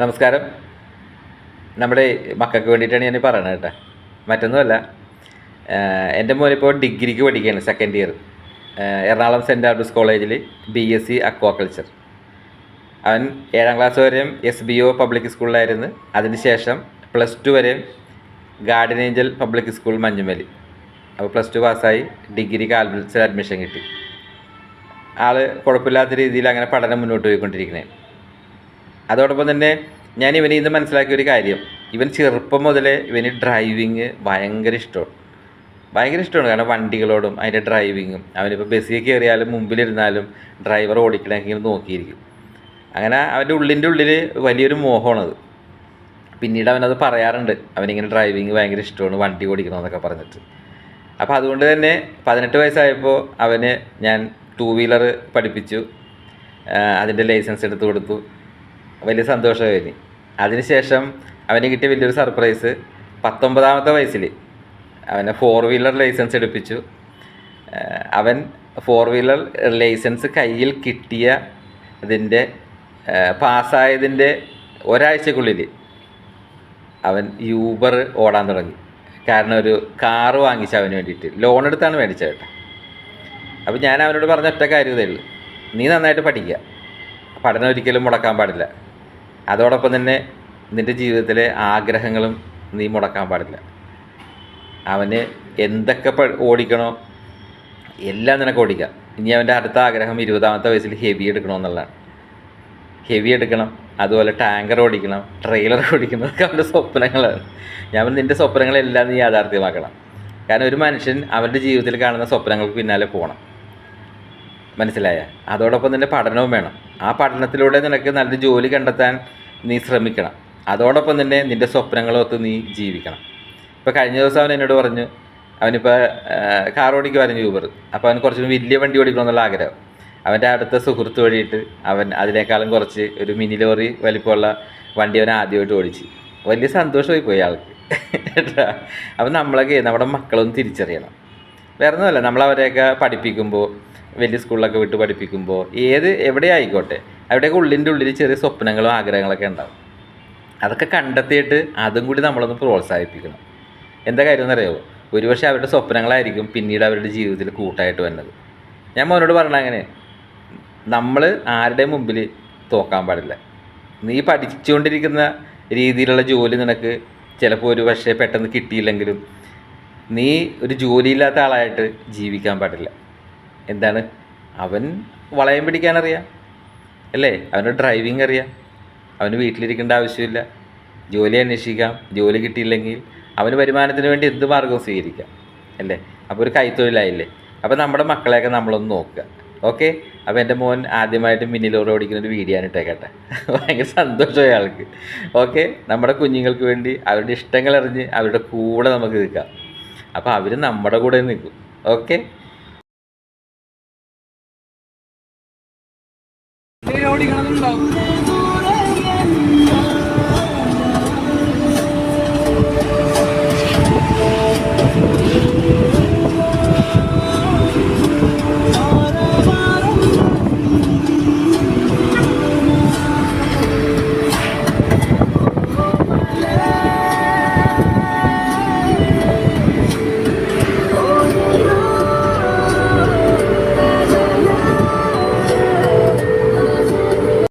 നമസ്കാരം. നമ്മുടെ മക്കൾക്ക് വേണ്ടിയിട്ടാണ് ഞാൻ പറയണത് കേട്ടോ. മറ്റൊന്നുമല്ല എന്റെ മോനിപ്പോൾ ഡിഗ്രിക്ക് പഠിക്കുകയാണ് second year Ernakulam Saint Albert's കോളേജിൽ ബി എസ് സി അക്വാകൾച്ചർ അവൻ ഏഴാം ക്ലാസ് വരെയും എസ് ബി ഒ പബ്ലിക് സ്കൂളിലായിരുന്നു അതിനുശേഷം പ്ലസ് ടു വരെയും ഗാർഡൻ ഏഞ്ചൽ പബ്ലിക് സ്കൂൾ മഞ്ഞുമലി. അപ്പോൾ പ്ലസ് ടു പാസ്സായി ഡിഗ്രിക്ക് ആൽബർട്സിൽ അഡ്മിഷൻ കിട്ടി. ആൾ കുഴപ്പമില്ലാത്ത രീതിയിൽ അങ്ങനെ പഠനം മുന്നോട്ട് പോയിക്കൊണ്ടിരിക്കുന്നത് അതോടൊപ്പം തന്നെ ഞാൻ ഇവന് ഇന്ന് മനസ്സിലാക്കിയ ഒരു കാര്യം. ഇവൻ ചെറുപ്പം മുതലേ ഇവന് ഡ്രൈവിങ് ഭയങ്കര ഇഷ്ടമാണ്. ഭയങ്കര ഇഷ്ടമാണ്. കാരണം വണ്ടികളോടും അതിന്റെ ഡ്രൈവിങ്ങും അവനിപ്പോൾ ബസ്സിൽ കയറിയാലും മുമ്പിലിരുന്നാലും ഡ്രൈവർ ഓടിക്കണമെങ്കിൽ നോക്കിയിരിക്കും. അങ്ങനെ അവന്റെ ഉള്ളിന്റെ ഉള്ളിൽ വലിയൊരു മോഹമാണത് പിന്നീട് അവനത് പറയാറുണ്ട്. അവനിങ്ങനെ ഡ്രൈവിങ് ഭയങ്കര ഇഷ്ടമാണ് വണ്ടി ഓടിക്കണമെന്നൊക്കെ പറഞ്ഞിട്ട്. അപ്പോൾ അതുകൊണ്ട് തന്നെ പതിനെട്ട് വയസ്സായപ്പോൾ അവന് ഞാൻ ടൂ വീലർ പഠിപ്പിച്ചു. അതിന്റെ ലൈസൻസ് എടുത്തു കൊടുത്തു. വലിയ സന്തോഷമായിരുന്നു അതിനുശേഷം അവന് കിട്ടിയ വലിയൊരു സർപ്രൈസ് പത്തൊമ്പതാമത്തെ വയസ്സിൽ അവനെ ഫോർ വീലർ ലൈസൻസ് എടുപ്പിച്ചു. അവൻ ഫോർ വീലർ ലൈസൻസ് കയ്യിൽ കിട്ടിയ അതിന്റെ പാസ്സായതിന്റെ ഒരാഴ്ചക്കുള്ളിൽ അവൻ യൂബർ ഓടാൻ തുടങ്ങി. കാരണം ഒരു കാറ് വാങ്ങിച്ച അവന് വേണ്ടിയിട്ട്. ലോൺ എടുത്താണ് മേടിച്ചത് കേട്ടോ. അപ്പോൾ ഞാൻ അവനോട് പറഞ്ഞ ഒറ്റ കാര്യം ഉള്ളൂ. നീ നന്നായിട്ട് പഠിക്കുക. പഠനം ഒരിക്കലും മുടക്കാൻ പാടില്ല. അതോടൊപ്പം തന്നെ നിന്റെ ജീവിതത്തിലെ ആഗ്രഹങ്ങളും നീ മുടക്കാൻ പാടില്ല. അവന് എന്തൊക്കെ ഓടിക്കണോ എല്ലാം നിനക്ക് ഓടിക്കാം. ഇനി അവന്റെ അടുത്ത ആഗ്രഹം ഇരുപതാമത്തെ വയസ്സിൽ ഹെവി എടുക്കണമെന്നുള്ളതാണ്. ഹെവി എടുക്കണം അതുപോലെ ടാങ്കർ ഓടിക്കണം ട്രെയിലർ ഓടിക്കണം അതൊക്കെ അവന്റെ സ്വപ്നങ്ങളാണ്. ഞാൻ നിന്റെ സ്വപ്നങ്ങളെല്ലാം നീ യാഥാർത്ഥ്യമാക്കണം. കാരണം ഒരു മനുഷ്യൻ അവന്റെ ജീവിതത്തിൽ കാണുന്ന സ്വപ്നങ്ങൾക്ക് പിന്നാലെ പോകണം. മനസ്സിലായ? അതോടൊപ്പം തന്നെ പഠനവും വേണം. ആ പഠനത്തിലൂടെ നിനക്ക് നല്ലൊരു ജോലി കണ്ടെത്താൻ നീ ശ്രമിക്കണം. അതോടൊപ്പം തന്നെ നിന്റെ സ്വപ്നങ്ങളൊത്ത് നീ ജീവിക്കണം. ഇപ്പോൾ കഴിഞ്ഞ ദിവസം അവൻ എന്നോട് പറഞ്ഞു അവനിപ്പോൾ കാർ ഓടിക്കുമായിരുന്നു യൂബർ. അപ്പോൾ അവൻ കുറച്ചും വലിയ വണ്ടി ഓടിക്കണമെന്നുള്ള ആഗ്രഹം. അവന്റെ അടുത്ത സുഹൃത്ത് വഴിയിട്ട് അവൻ അതിനേക്കാളും കുറച്ച് ഒരു മിനി ലോറി വലിപ്പമുള്ള വണ്ടി അവൻ ആദ്യമായിട്ട് ഓടിച്ച്. വലിയ സന്തോഷമായി പോയി ആൾക്ക്. അപ്പം നമ്മളൊക്കെ നമ്മുടെ മക്കളൊന്ന് തിരിച്ചറിയണം. വേറെ ഒന്നുമല്ല നമ്മൾ അവരെയൊക്കെ പഠിപ്പിക്കുമ്പോൾ വലിയ സ്കൂളിലൊക്കെ വിട്ട് പഠിപ്പിക്കുമ്പോൾ ഏത് എവിടെ ആയിക്കോട്ടെ അവിടെയൊക്കെ ഉള്ളിന്റെ ഉള്ളിൽ ചെറിയ സ്വപ്നങ്ങളും ആഗ്രഹങ്ങളൊക്കെ ഉണ്ടാവും. അതൊക്കെ കണ്ടെത്തിയിട്ട് അതും കൂടി നമ്മളൊന്ന് പ്രോത്സാഹിപ്പിക്കണം. എന്താ കാര്യം എന്നറിയാമോ ഒരുപക്ഷെ അവരുടെ സ്വപ്നങ്ങളായിരിക്കും പിന്നീട് അവരുടെ ജീവിതത്തിൽ കൂട്ടായിട്ട് വരുന്നത്. ഞാൻ മോനോട് പറഞ്ഞ അങ്ങനെ നമ്മൾ ആരുടെ മുമ്പിൽ തോക്കാൻ പാടില്ല. നീ പഠിച്ചുകൊണ്ടിരിക്കുന്ന രീതിയിലുള്ള ജോലി നിനക്ക് ചിലപ്പോൾ ഒരു പക്ഷേ പെട്ടെന്ന് കിട്ടിയില്ലെങ്കിലും നീ ഒരു ജോലിയില്ലാത്ത ആളായിട്ട് ജീവിക്കാൻ പാടില്ല. എന്താണ്? അവൻ വളയം പിടിക്കാനറിയാം. അല്ലേ? അവന് ഡ്രൈവിംഗ് അറിയാം. അവന് വീട്ടിലിരിക്കേണ്ട ആവശ്യമില്ല. ജോലി അന്വേഷിക്കാം. ജോലി കിട്ടിയില്ലെങ്കിൽ അവന് വരുമാനത്തിന് വേണ്ടി എന്ത് മാർഗവും സ്വീകരിക്കാം. അല്ലേ? അപ്പോൾ ഒരു കൈത്തൊഴിലായില്ലേ? അപ്പോൾ നമ്മുടെ മക്കളെയൊക്കെ നമ്മളൊന്ന് നോക്കുക. ഓക്കെ? അപ്പോൾ എന്റെ മോൻ ആദ്യമായിട്ട് മിനി ഓടിക്കുന്ന ഒരു വീഡിയോ ആണ് ഇട്ടേക്കട്ടെ. ഭയങ്കര സന്തോഷമായി ആൾക്ക്. ഓക്കെ? നമ്മുടെ കുഞ്ഞുങ്ങൾക്ക് വേണ്ടി അവരുടെ ഇഷ്ടങ്ങൾ അറിഞ്ഞ് അവരുടെ കൂടെ നമുക്ക് നിൽക്കാം. അപ്പോൾ അവർ നമ്മുടെ കൂടെ നിൽക്കും. ഓക്കെ ഓടിക്കണമെന്നുണ്ടാവും